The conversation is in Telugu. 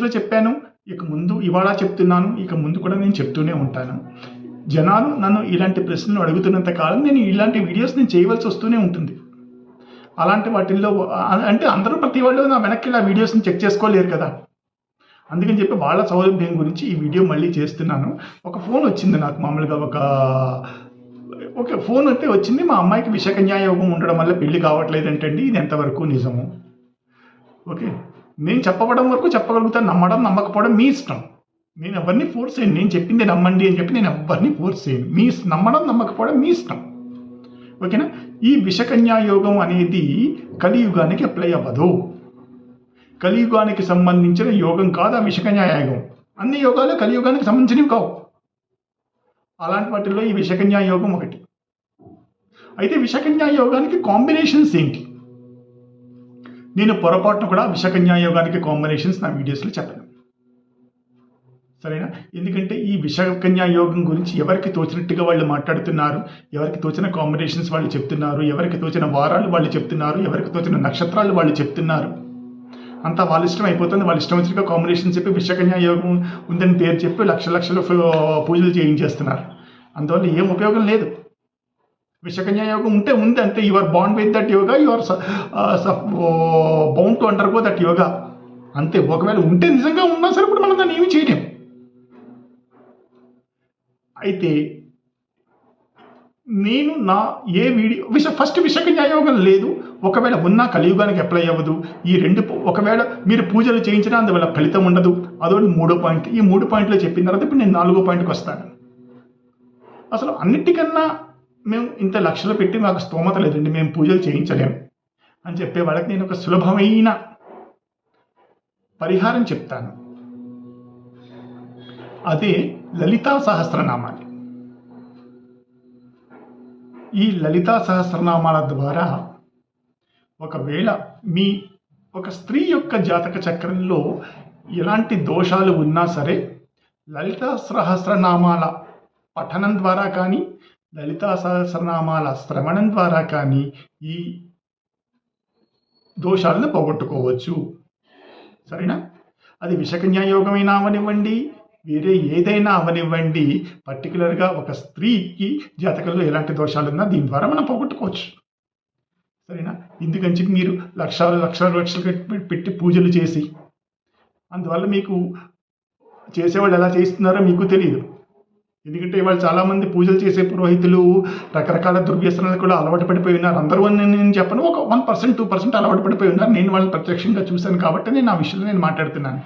గతంలో చెప్పాను ఇక ముందు ఇవాళ చెప్తున్నాను ఇక ముందు కూడా నేను చెప్తూనే ఉంటాను. జనాలు నన్ను ఇలాంటి ప్రశ్నలు అడుగుతున్నంత కాలం నేను ఇలాంటి వీడియోస్ నేను చేయవలసి వస్తూనే ఉంటుంది. అలాంటి వాటిల్లో అంటే అందరూ ప్రతి వాళ్ళు నా వెనక్కి ఇలా వీడియోస్ని చెక్ చేసుకోలేరు కదా. అందుకని చెప్పి వాళ్ళ సౌలభ్యం గురించి ఈ వీడియో మళ్ళీ చేస్తున్నాను. ఒక ఫోన్ వచ్చింది నాకు మామూలుగా ఒక ఓకే ఫోన్ అయితే వచ్చింది. మా అమ్మాయికి విషకన్యాయోగం ఉండడం వల్ల పెళ్ళి కావట్లేదు ఏంటండి ఇది ఎంతవరకు నిజము? ఓకే. నేను చెప్పబడం వరకు చెప్పగలుగుతాను నమ్మడం నమ్మకపోవడం మీ ఇష్టం. నేను ఎవరిని ఫోర్స్ చేయను. నేను చెప్పింది నమ్మండి అని చెప్పి నేను ఎవరిని ఫోర్స్ చేయను. మీ నమ్మడం నమ్మకపోవడం మీ ఇష్టం. ఓకేనా? ఈ విషకన్యా యోగం అనేది కలియుగానికి అప్లై అవ్వదు. కలియుగానికి సంబంధించిన యోగం కాదు ఆ విషకన్యా యోగం. అన్ని యోగాలు కలియుగానికి సంబంధించినవి కావు. అలాంటి వాటిల్లో ఈ విషకన్యా యోగం ఒకటి. అయితే విషకన్యా యోగానికి కాంబినేషన్స్ ఏంటి? నేను పొరపాటున కూడా విషకన్యాయోగానికి కాంబినేషన్స్ నా వీడియోస్లో చెప్పాను. సరేనా? ఎందుకంటే ఈ విషకన్యా యోగం గురించి ఎవరికి తోచినట్టుగా వాళ్ళు మాట్లాడుతున్నారు ఎవరికి తోచిన కాంబినేషన్స్ వాళ్ళు చెప్తున్నారు ఎవరికి తోచిన వారాలు వాళ్ళు చెప్తున్నారు ఎవరికి తోచిన నక్షత్రాలు వాళ్ళు చెప్తున్నారు. అంతా వాళ్ళ ఇష్టం అయిపోతుంది. వాళ్ళ ఇష్టం వచ్చినట్టుగా కాంబినేషన్ చెప్పి విషకన్యా యోగం ఉందని పేరు చెప్పి లక్ష లక్షలు పూజలు చేయించేస్తున్నారు. అందువల్ల ఏం ఉపయోగం లేదు. విషకన్యా యోగం ఉంటే ఉంది అంతే. You are bond with that yoga you are bound to undergo that yoga అంతే. ఒకవేళ ఉంటే నిజంగా ఉన్నా సరే ఇప్పుడు మనం దాన్ని ఏమీ చేయలేం. అయితే నేను నా ఏ వీడియో విష ఫస్ట్ విషకన్యా యోగం లేదు. ఒకవేళ ఉన్నా కలియుగానికి అప్లై అవ్వదు. ఈ రెండు ఒకవేళ మీరు పూజలు చేయించినా అందువల్ల ఫలితం ఉండదు. అదొకటి మూడో పాయింట్ ఈ మూడు పాయింట్లో చెప్పిన తర్వాత ఇప్పుడు నేను నాలుగో పాయింట్కి వస్తాను. అసలు అన్నిటికన్నా మేము ఇంత లక్షలు పెట్టి మాకు స్తోమత లేదండి మేము పూజలు చేయించలేం అని చెప్పే వాళ్ళకి నేను ఒక సులభమైన పరిహారం చెప్తాను. అదే లలితా సహస్రనామాలు. ఈ లలితా సహస్రనామాల ద్వారా ఒకవేళ మీ ఒక స్త్రీ యొక్క జాతక చక్రంలో ఎలాంటి దోషాలు ఉన్నా సరే లలితా సహస్రనామాల పఠనం ద్వారా కానీ లలితా సహస్రనామాల శ్రవణం ద్వారా కానీ ఈ దోషాలను పోగొట్టుకోవచ్చు. సరేనా? అది విషకన్యా యోగమైనా అవనివ్వండి వేరే ఏదైనా అవనివ్వండి. పర్టికులర్గా ఒక స్త్రీకి జాతకంలో ఎలాంటి దోషాలున్నా దీని ద్వారా మనం పోగొట్టుకోవచ్చు. సరేనా? ఎందుకని మీరు లక్షలు లక్షలు లక్షలు పెట్టి పూజలు చేసి అందువల్ల మీకు చేసేవాళ్ళు ఎలా చేస్తున్నారో మీకు తెలియదు ఎందుకంటే ఇవాళ చాలామంది పూజలు చేసే పురోహితులు రకరకాల దుర్వ్యసనాలు కూడా అలవాటు పడిపోయి ఉన్నారు. అందరూ అని నేను చెప్పను ఒక వన్ పర్సెంట్ టూ పర్సెంట్ అలవాటు పడిపోయి ఉన్నారు. నేను వాళ్ళని ప్రత్యక్షంగా చూశాను కాబట్టి నేను ఆ విషయంలో నేను మాట్లాడుతున్నాను.